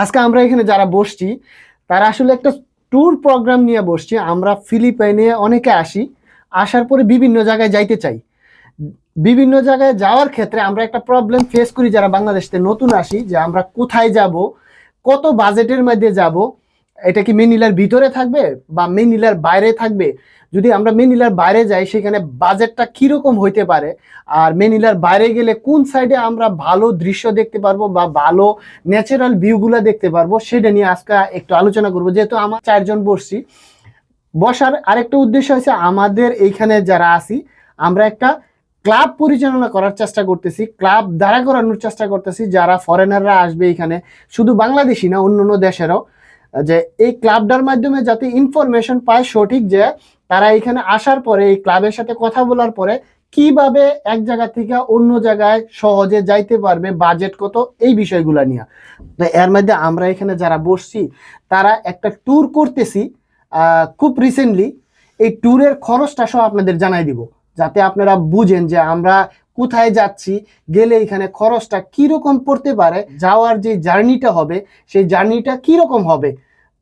আজকে আমরা এখানে যারা বসছি, তারা আসলে একটা ট্যুর প্রোগ্রাম নিয়ে বসছি। আমরা ফিলিপাইনে অনেকে আসি, আসার পরে বিভিন্ন জায়গায় যাইতে চাই। বিভিন্ন জায়গায় যাওয়ার ক্ষেত্রে আমরা একটা প্রবলেম ফেস করি যারা বাংলাদেশে নতুন আসি, যে আমরা কোথায় যাব, কত বাজেটের মধ্যে যাব এটা কি মেন মেনিলার ভিতরে থাকবে বা মেন মেনিলার বাইরে থাকবে? যদি আমরা মেন মেনিলার বাইরে যাই, সেখানে বাজেটটা কীরকম হইতে পারে? আর মেন মেনিলার বাইরে গেলে কোন সাইডে আমরা ভালো দৃশ্য দেখতে পারব বা ভালো ন্যাচারাল ভিউগুলো দেখতে পারব? সেটা নিয়ে আজকে একটু আলোচনা করব। যেহেতু আমার চারজন বসছি, বসার আরেকটা উদ্দেশ্য হচ্ছে আমাদের এইখানে যারা আছি, আমরা একটা ক্লাব পরিচালনা করার চেষ্টা করতেছি, ক্লাব দাঁড়া করানোর চেষ্টা করতেছি, যারা ফরেনাররা আসবে এখানে। শুধু বাংলাদেশি না অন্য অন্য দেশেরও। যে এই ক্লাবটার মাধ্যমে যাতে ইনফরমেশন পায় সঠিক যে তারা এখানে আসার পরে, এই ক্লাবের সাথে কথা বলার পরে কীভাবে এক জায়গা থেকে অন্য জায়গায় সহজে যাইতে পারবে বাজেট কত, এই বিষয়গুলো নিয়ে। তো এর মধ্যে আমরা এখানে যারা বসছি, তারা একটা ট্যুর করতেছি খুব রিসেন্টলি এই ট্যুরের খরচটা সব আপনাদের জানাই দিব, যাতে আপনারা বুঝেন যে আমরা কোথায় যাচ্ছি, গেলে এখানে খরচটা কীরকম পড়তে পারে, যাওয়ার যে জার্নিটা হবে, সেই জার্নিটা কীরকম হবে?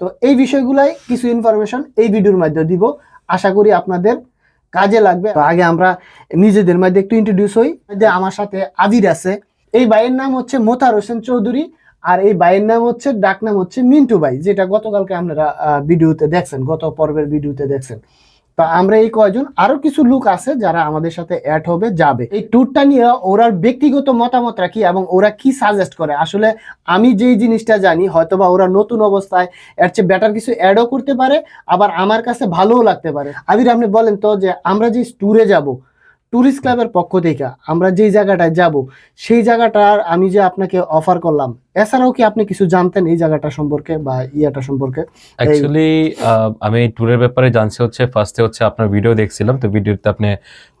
তো এই বিষয়গুলাই কিছু ইনফরমেশন এই ভিডিওর মধ্যে দিব। আশা করি আপনাদের কাজে লাগবে। আগে আমরা নিজেদের মধ্যে একটু ইন্ট্রোডিউস হই। যে আমার সাথে আবির আছে। এই ভাইয়ের নাম হচ্ছে মোতার হোসেন চৌধুরী আর এই ভাইয়ের নাম হচ্ছে, ডাক নাম হচ্ছে মিন্টু ভাই, যেটা গতকালকে আপনারা ভিডিওতে দেখছেন, গত পর্বের ভিডিওতে দেখছেন। তো আমরা এই কয়জন, আরও কিছু লোক আছে যারা আমাদের সাথে অ্যাড হবে যাবে। এই ট্যুরটা নিয়ে ওরা ব্যক্তিগত মতামত রাখি এবং ওরা কি সাজেস্ট করে? আসলে আমি যেই জিনিসটা জানি, হয়তোবা ওরা নতুন অবস্থায়, এর চেয়ে বেটার কিছু অ্যাডও করতে পারে, আবার আমার কাছে ভালোও লাগতে পারে। আবির আপনি বলেন তো যে আমরা যে ট্যুরে যাব ট্যুরিস্ট ক্লাবের পক্ষ থেকে আমরা যেই জায়গাটায় যাব সেই জায়গাটার আমি যে আপনাকে অফার করলাম এছাড়াও কি আপনি কিছু জানতেন এই জায়গাটা সম্পর্কে বা ইয়াটা সম্পর্কে? অ্যাকচুয়ালি আমি ট্যুরের ব্যাপারে জানছি হচ্ছে ফার্স্টে হচ্ছে আপনার ভিডিও দেখছিলাম তো ভিডিওতে আপনি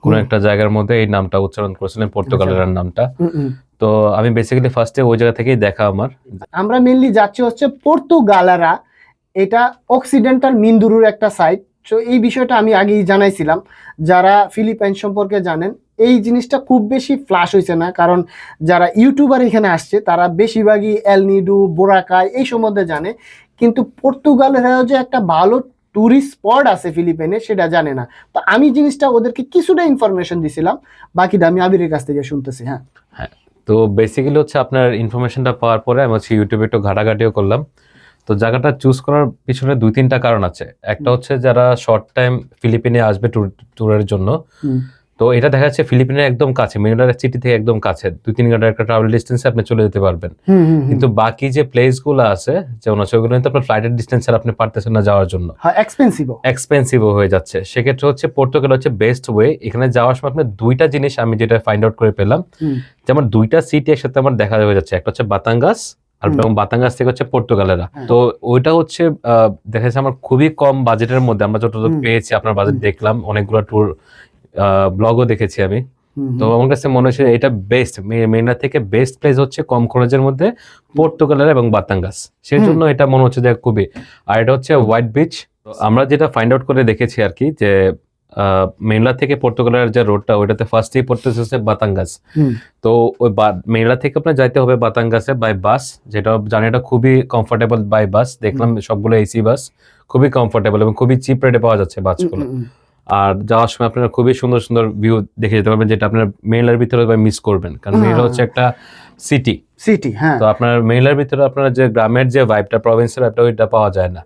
কোনো একটা জায়গার মধ্যে এই নামটা উচ্চারণ করেছিলেন পর্তুগালের নামটা। হুম, হুম। তো আমি বেসিক্যালি ফার্স্টে ওই জায়গা থেকেই দেখা আমার। আমরা মেনলি যাচ্ছি হচ্ছে পর্তুগালারা এটা অক্সিডেন্টাল মিন্দুরুর একটা সাইট তো এই বিষয়টা আমি আগেই জানাইছিলাম। যারা ফিলিপাইন সম্পর্কে জানেন, এই জিনিসটা খুব বেশি ফ্লাশ হয়েছে না। কারণ যারা ইউটিউবার এখানে আসছে, তারা বেশিরভাগই এলনিডু বোরাকাই এই সম্বন্ধে জানে। কিন্তু পর্তুগালের যে একটা ভালো ট্যুরিস্ট স্পট আছে ফিলিপাইনে, সেটা জানে না। তো আমি জিনিসটা ওদেরকে কিছুটা ইনফরমেশন দিছিলাম, বাকিটা আমি আবিরের কাছ থেকে শুনতেছি হ্যাঁ। হ্যাঁ তো বেসিক্যালি হচ্ছে আপনার ইনফরমেশনটা পাওয়ার পরে আমি হচ্ছে ইউটিউবে একটু ঘাটাঘাটিও করলাম। তো জায়গাটা চুজ করার পিছনে দুই তিনটা কারণ আছে। একটা হচ্ছে যারা শর্ট টাইম ফিলিপিনে আসবে ট্যুর ট্যুরের জন্য। তো এটা দেখা যাচ্ছে ফিলিপিনের একদম কাছে মিনারের সিটি থেকে একদম কাছে। দুই তিন ঘণ্টার একটা ট্রাভেল ডিস্টেন্সে আপনি চলে যেতে পারবেন। কিন্তু বাকি যে প্লেসগুলো আছে যেমন আছে ওগুলো কিন্তু আপনার ফ্লাইটের ডিস্টেন্স আর আপনি পারতেছেন না যাওয়ার জন্য। এক্সপেন্সিভ এক্সপেন্সিভও এক্সপেন্সিভও হয়ে যাচ্ছে। সেক্ষেত্রে হচ্ছে পর্তুগাল হচ্ছে বেস্ট ওয়ে এখানে যাওয়ার সময় আপনি দুইটা জিনিস আমি যেটা ফাইন্ড আউট করে পেলাম। যেমন দুইটা সিটি একসাথে আমার দেখা হয়ে যাচ্ছে। একটা হচ্ছে বাতাঙ্গাস আর। এবং বাতাঙ্গাস থেকে হচ্ছে পর্তুগালেরা। হ্যাঁ। তো ওইটা হচ্ছে দেখা যাচ্ছে আমার খুবই কম বাজেটের মধ্যে আমরা যতটুকু পেয়েছি আপনার বাজেট। দেখলাম অনেকগুলো ট্যুর ব্লগও দেখেছি আমি। তো আমার কাছে মনে হচ্ছে এটা বেস্ট মেরিনা থেকে বেস্ট প্লেস হচ্ছে কম খরচের মধ্যে পর্তুগালের এবং বাতাঙ্গাস সেই জন্য এটা মনে হচ্ছে যে খুবই। আর এটা হচ্ছে হোয়াইট বিচ আমরা যেটা ফাইন্ড আউট করে দেখেছি আর কি যে মেরিনা থেকে পর্তুগালের যে রোডটা ওইটাতে ফার্স্টেই পড়তেছে হচ্ছে বাতাঙ্গাস। তো ওই মেরিনা থেকে আপনার যাইতে হবে বাতাঙ্গাসে বাই বাস যেটা জানি এটা খুবই কমফোর্টেবল বাই বাস দেখলাম সবগুলো এসি বাস খুবই কমফোর্টেবল এবং খুবই চিপ রেটে পাওয়া যাচ্ছে বাসগুলো আর যাওয়ার সময় আপনারা খুবই সুন্দর সুন্দর ভিউ দেখে যেতে পারবেন যেটা আপনার মেইলার ভিতরে মিস করবেন। কারণ হ্যাঁ। মেইলা হচ্ছে একটা সিটি সিটি হ্যাঁ। তো আপনার মেইলার ভিতরে আপনার যে গ্রামের যে ভাইবটা প্রভিন্সের ভাইবটা ওইটা পাওয়া যায় না,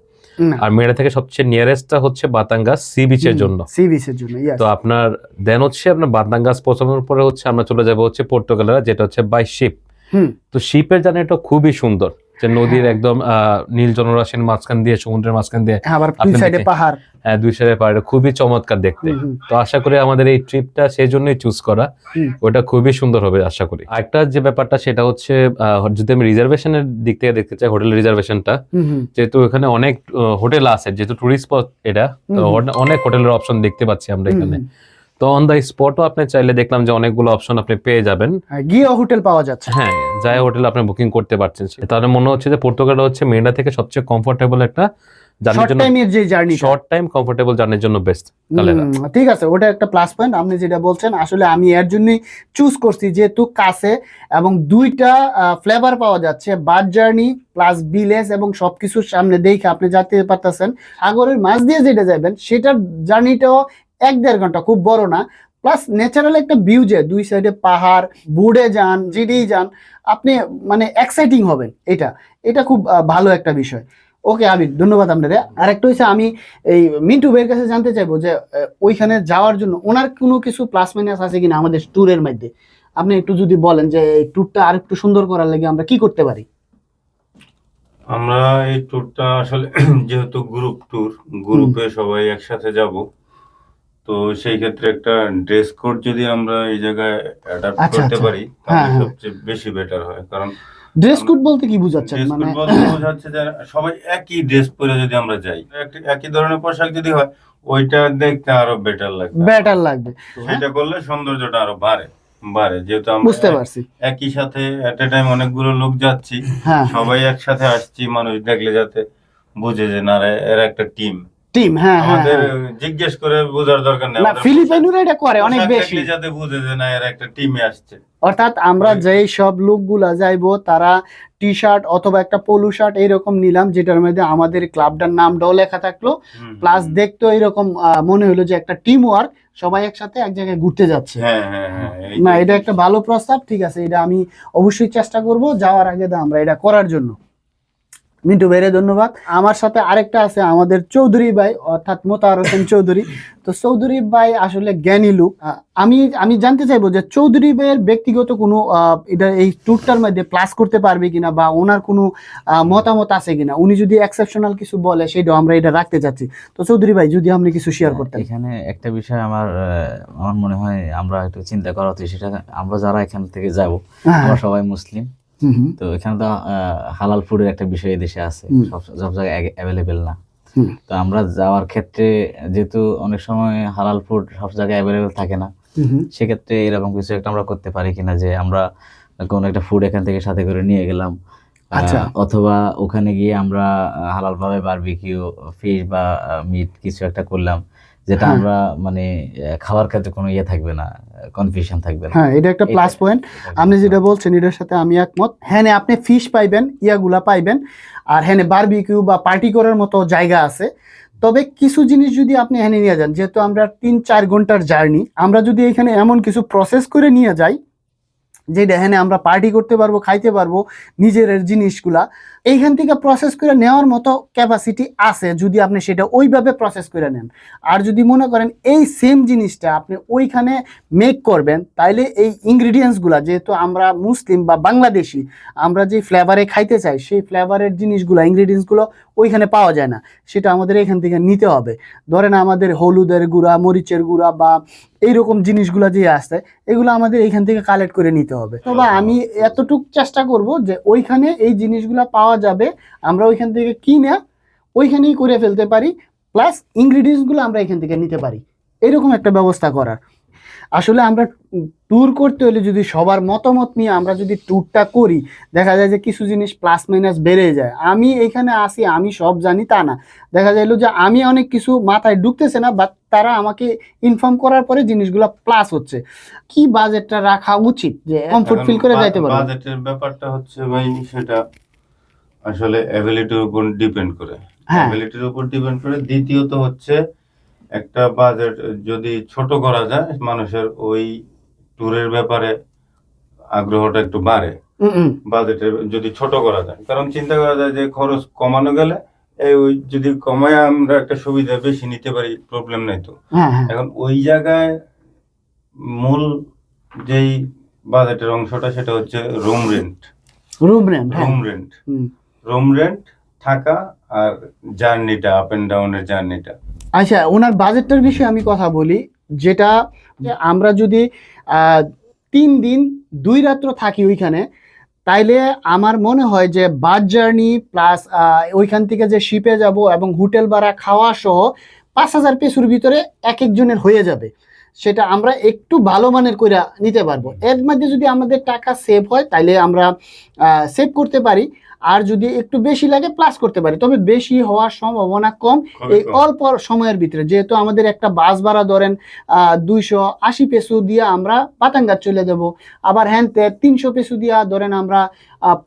আর মেয়েরা থেকে সবচেয়ে নিয়ারেস্টটা হচ্ছে বাতাঙ্গা সি বিচের জন্য। সি বিচের জন্য তো আপনার দেন হচ্ছে আপনার বাতাঙ্গাস পৌঁছানোর পরে হচ্ছে আমরা চলে যাব হচ্ছে পর্তুগালেরা যেটা হচ্ছে বাই শিপ হুম, তো শিপের জার্নিটা খুবই সুন্দর। যে নদীর হ্যাঁ। একদম নীল জনরাশির মাঝখান দিয়ে সমুদ্রের মাঝখান দিয়ে হ্যাঁ, আবার দুই সাইডে পাহাড়। আহ, দুই সাইডে পাহাড়ে খুবই চমৎকার দেখতে। তো আশা করি আমাদের এই ট্রিপটা সেই জন্যই চুজ করা। ওটা খুবই সুন্দর হবে আশা করি। আরেকটা যে ব্যাপারটা সেটা হচ্ছে যদি আমি রিজার্ভেশনের দিক থেকে দেখতে চাই হোটেল রিজার্ভেশনটা যেহেতু এখানে অনেক হোটেল আছে যেহেতু টুরিস্ট স্পট এটা তো অনেক হোটেলের অপশন দেখতে পাচ্ছি আমরা এখানে। তো অন দ্য স্পটও আপনি চাইলে দেখলাম যে অনেকগুলো অপশন আপনি পেয়ে যাবেন। হ্যাঁ, গিয়ে হোটেল পাওয়া যাচ্ছে। হ্যাঁ যাই হোটেল আপনি বুকিং করতে পারছেন তাহলে মনে হচ্ছে যে পর্তুগাল হচ্ছে মেরিনা থেকে সবচেয়ে কমফোর্টেবল একটা জার্নির শর্ট জন্য যে জার্নি শর্ট টাইম কমফোর্টেবল জার্নির জন্য বেস্ট ঠিক আছে ওটা একটা প্লাস পয়েন্ট আপনি যেটা বলছেন আসলে আমি এর জন্যই চুজ করছি যেহেতু কাছে এবং দুইটা ফ্লেভার পাওয়া যাচ্ছে। বাস জার্নি প্লাস বিলেস এবং সবকিছুর সামনে দেখে আপনি যেতে পারতেছেন। সাগরের মাছ দিয়ে যেটা যাবেন সেটার জার্নিটাও এক দেড় ঘণ্টা খুব বড় না। প্লাস ন্যাচারাল একটা ভিউ যে দুই সাইডে পাহাড় বুড়ে যান যেদিই যান আপনি মানে এক্সাইটিং হবেন এটা। এটা খুব ভালো একটা বিষয়। ওকে আবির ধন্যবাদ আপনাদের। আর একটা হচ্ছে আমি এই মিন্টু ভাইয়ের কাছে জানতে চাইব যে ওইখানে যাওয়ার জন্য ওনার কোনো কিছু প্লাস মাইনাস আছে কিনা আমাদের ট্যুরের মধ্যে? আপনি একটু যদি বলেন যে এই ট্যুরটা আর একটু সুন্দর করার লাগে আমরা কি করতে পারি? আমরা এই ট্যুরটা আসলে যেহেতু গ্রুপ ট্যুর গ্রুপে সবাই একসাথে যাব। তো সেই ক্ষেত্রে একটা ড্রেস কোড যদি আমরা এই জায়গায় অ্যাডাপ্ট আচ্ছা, করতে আচ্ছা। পারি হ্যাঁ, তাহলে হ্যাঁ। সবচেয়ে বেশি বেটার হয়। কারণ ড্রেস কোড বলতে কি বুঝাচ্ছেন? ড্রেস মানে কোড বলতে বোঝাচ্ছে যে সবাই একই ড্রেস পরে যদি আমরা যাই একই ধরনের পোশাক যদি হয় ওইটা দেখতে আরও বেটার লাগবে। বেটার লাগবে। সেটা করলে সৌন্দর্যটা আরও বাড়ে বাড়ে। যেহেতু আমরা বুঝতে পারছি। একই সাথে এট এ টাইম অনেকগুলো লোক যাচ্ছি হ্যাঁ। সবাই একসাথে আসছি মানুষ দেখলে যাতে বুঝে যে না এরা একটা টিম টিম হ্যাঁ হ্যাঁ আমাদের হ্যাঁ। জিজ্ঞেস করে বোঝার দরকার নেই। না ফিলিপাইনুরা এটা করে অনেক বেশি। যাতে বুঝে যে না এরা একটা টিমে আসছে। অর্থাৎ আমরা যেই সব লোকগুলা যাইবো তারা টি শার্ট অথবা একটা পলু শার্ট এইরকম নিলাম যেটার মধ্যে আমাদের ক্লাবটার নামটাও লেখা থাকল। প্লাস। দেখতো এরকম মনে হলো যে একটা টিম ওয়ার্ক সবাই একসাথে এক জায়গায় ঘুরতে যাচ্ছে। হ্যাঁ হ্যাঁ হ্যাঁ না এটা একটা ভালো প্রস্তাব ঠিক আছে এটা আমি অবশ্যই চেষ্টা করব যাওয়ার আগে দা আমরা এটা করার জন্য। মিন্টু ভাইরে ধন্যবাদ। আমার সাথে আরেকটা আছে আমাদের চৌধুরী ভাই অর্থাৎ মোতাহার হোসেন চৌধুরী। তো চৌধুরী ভাই আসলে জ্ঞানী লোক। আমি আমি জানতে চাইব যে চৌধুরী ভাইয়ের ব্যক্তিগত কোনো এটা এই ট্যুরটার মধ্যে প্লাস করতে পারবে কিনা বা ওনার কোনো মতামত আছে কিনা? উনি যদি এক্সেপশনাল কিছু বলে সেটাও আমরা এটা রাখতে চাচ্ছি। তো চৌধুরী ভাই যদি আপনি কিছু শেয়ার করতেন। এখানে একটা বিষয় আমার আমার মনে হয় আমরা একটু চিন্তা করা উচিত সেটা আমরা যারা এখান থেকে যাব হ্যাঁ আমরা সবাই মুসলিম। তো এখানে তো হালাল ফুডের একটা বিষয় দেশে আছে। সব সব জায়গায় অ্যাভেলেবেল না। তো আমরা যাওয়ার ক্ষেত্রে যেহেতু অনেক সময় হালাল ফুড সব জায়গায় অ্যাভেলেবেল থাকে না সেক্ষেত্রে এরকম কিছু একটা আমরা করতে পারি কিনা যে আমরা কোনো একটা ফুড এখান থেকে সাথে করে নিয়ে গেলাম। আচ্ছা। অথবা ওখানে গিয়ে আমরা হালাল ভাবে বারবিকিউ ফিশ বা মিট কিছু একটা করলাম। যেটা হ্যাঁ। আমরা মানে খাওয়ার ক্ষেত্রে কোনো ইয়ে থাকবে না কনফিউশন থাকবে না। হ্যাঁ এটা একটা প্লাস পয়েন্ট আপনি যেটা বলছেন এটার সাথে আমি একমত। হ্যাঁ আপনি ফিশ পাইবেন ইয়াগুলা পাইবেন আর হ্যাঁ বারবিকিউ বা পার্টি করার মতো জায়গা আছে। তবে কিছু জিনিস যদি আপনি এখানে নিয়ে যান যেহেতু আমরা তিন চার ঘণ্টার জার্নি আমরা যদি এখানে এমন কিছু প্রসেস করে নিয়ে যাই যেটা এখানে আমরা পার্টি করতে পারব, খাইতে পারব নিজের জিনিসগুলা, এইখান থেকে প্রসেস করে নেওয়ার মতো ক্যাপাসিটি আছে যদি আপনি সেটা ওইভাবে প্রসেস করে নেন। আর যদি মনে করেন এই সেম জিনিসটা আপনি ওইখানে মেক করবেন, তাইলে এই ইনগ্রিডিয়েন্টসগুলা যেহেতু আমরা মুসলিম বা বাংলাদেশি, আমরা যে ফ্লেভারে খাইতে চাই, সেই ফ্লেভারের জিনিসগুলো ইনগ্রিডিয়েন্টসগুলো ওইখানে পাওয়া যায় না। সেটা আমাদের এখান থেকে নিতে হবে। ধরেন আমাদের হলুদের গুঁড়া, মরিচের গুঁড়া বা এইরকম জিনিসগুলো যে আসছে এগুলো আমাদের এইখান থেকে কালেক্ট করে নিতে হবে। তবে আমি এতটুক চেষ্টা করব যে ওইখানে এই জিনিসগুলো পাওয়া যাবে, আমরা ওইখান থেকে কিনে ওইখানেই করে ফেলতে পারি প্লাস ইনগ্রিডিয়েন্টসগুলো আমরা এখান থেকে নিতে পারি। এরকম একটা ব্যবস্থা করার। আসলে আমরা ট্যুর করতে হলে যদি সবার মতামত নিয়ে আমরা যদি ট্যুরটা করি দেখা যায় যে কিছু জিনিস প্লাস মাইনাস বেড়ে যায়। আমি এখানে আসি আমি সব জানি তা না। দেখা যাইলো যে আমি অনেক কিছু মাথায় ঢুকতেছে না বাট তারা আমাকে ইনফর্ম করার পরে জিনিসগুলো প্লাস হচ্ছে। কি বাজেটটা রাখা উচিত যে কমফোর্ট ফিল করে যাইতে পারব? বাজেটের ব্যাপারটা হচ্ছে ভাই সেটা আসলে অ্যাবিলিটির উপর ডিপেন্ড করে। হ্যাঁ। অ্যাবিলিটির উপর ডিপেন্ড করে। দ্বিতীয়ত হচ্ছে একটা বাজেট যদি ছোট করা যায় মানুষের ওই ট্যুরের ব্যাপারে আগ্রহটা একটু বাড়ে। বাজেটের যদি ছোট করা যায় কারণ চিন্তা করা যায় যে খরচ কমানো গেলে এই ওই যদি কমায় আমরা একটা সুবিধা বেশি নিতে পারি প্রবলেম নাই তো। হ্যাঁ হ্যাঁ। এখন ওই জায়গায় মূল যেই বাজেটের অংশটা সেটা হচ্ছে room rent room rent room rent. Room rent থাকা আর জার্নিটা আপ এন্ড ডাউনের জার্নিটা আচ্ছা ওনার বাজেটটার বিষয়ে আমি কথা বলি, যেটা আমরা যদি তিন দিন দুই রাত্র থাকি ওইখানে, তাইলে আমার মনে হয় যে বাস জার্নি প্লাস ওইখান থেকে যে শিপে যাব এবং হোটেল ভাড়া খাওয়া সহ পাঁচ হাজার পেসুর ভিতরে এক একজনের হয়ে যাবে। সেটা আমরা একটু ভালো মানের করে নিতে পারব। এর মধ্যে যদি আমাদের টাকা সেভ হয়, তাইলে আমরা সেভ করতে পারি। আর যদি একটু বেশি লাগে প্লাস করতে পারি। তবে বেশি হওয়ার সম্ভাবনা কম। এই অল্প সময়ের ভিতরে যেহেতু আমাদের একটা বাস ভাড়া ধরেন দুইশো আশি পেসো দিয়ে আমরা পাতাঙ্গা চলে যাব আবার হ্যান তিনশো পেসু দিয়ে ধরেন আমরা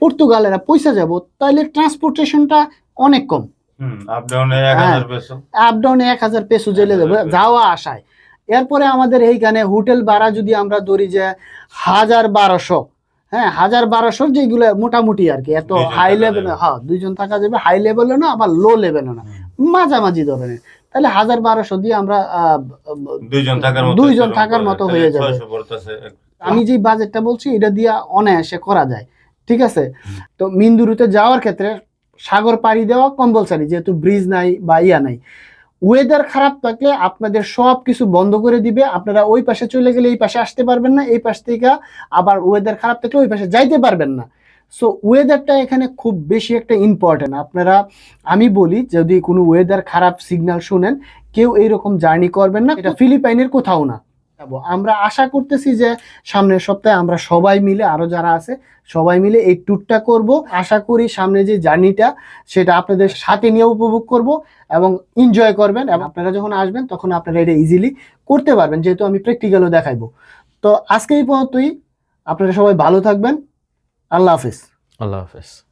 পর্তুগালের পয়সা যাব তাহলে ট্রান্সপোর্টেশনটা অনেক কম। হুম আপ ডাউনে এক হ্যাঁ। এক হাজার পেসো জেলে দেবো যাওয়া আসায় এরপরে আমাদের এইখানে হোটেল ভাড়া যদি আমরা ধরি যে হাজার বারোশো হ্যাঁ হাজার বারোশো যেগুলো মোটামুটি আর কি এত হাই লেভেল। হ্যাঁ দুইজন থাকা যাবে হাই লেভেলও না আবার লো লেভেলও না। মাঝামাঝি ধরনের। তাহলে হাজার বারোশো দিয়ে আমরা দুইজন থাকার মতো দুইজন থাকার মতো হয়ে যাবে। 600 পড়তেছে। এক- আমি যে বাজেটটা বলছি এটা দিয়ে অনায়াসে করা যায়। ঠিক আছে? তো মিন্দুরুতে যাওয়ার ক্ষেত্রে সাগর পাড়ি দেওয়া কম্পালসারি যেহেতু ব্রিজ নাই বা ইয়া নাই। ওয়েদার খারাপ থাকলে আপনাদের সব কিছু বন্ধ করে দিবে। আপনারা ওই পাশে চলে গেলে এই পাশে আসতে পারবেন না, এই পাশ থেকে আবার ওয়েদার খারাপ থাকলে ওই পাশে যাইতে পারবেন না। সো ওয়েদারটা এখানে খুব বেশি একটা ইম্পর্টেন্ট আপনারা, আমি বলি, যদি কোনো ওয়েদার খারাপ সিগনাল শুনেন, কেউ এইরকম জার্নি করবেন না। এটা ফিলিপাইনের কোথাও না। যাব। আমরা আশা করতেছি যে সামনের সপ্তাহে আমরা সবাই মিলে, আরও যারা আছে, সবাই মিলে এই ট্যুরটা করব। আশা করি সামনে যে জার্নিটা, সেটা আপনাদের সাথে নিয়ে উপভোগ করব এবং এনজয় করবেন। এবং আপনারা যখন আসবেন, তখন আপনারা এটা ইজিলি করতে পারবেন, যেহেতু আমি প্র্যাকটিক্যালও দেখাইবো। তো আজকে এই পর্যন্তই। আপনারা সবাই ভালো থাকবেন। আল্লাহ হাফিজ। আল্লাহ হাফেজ।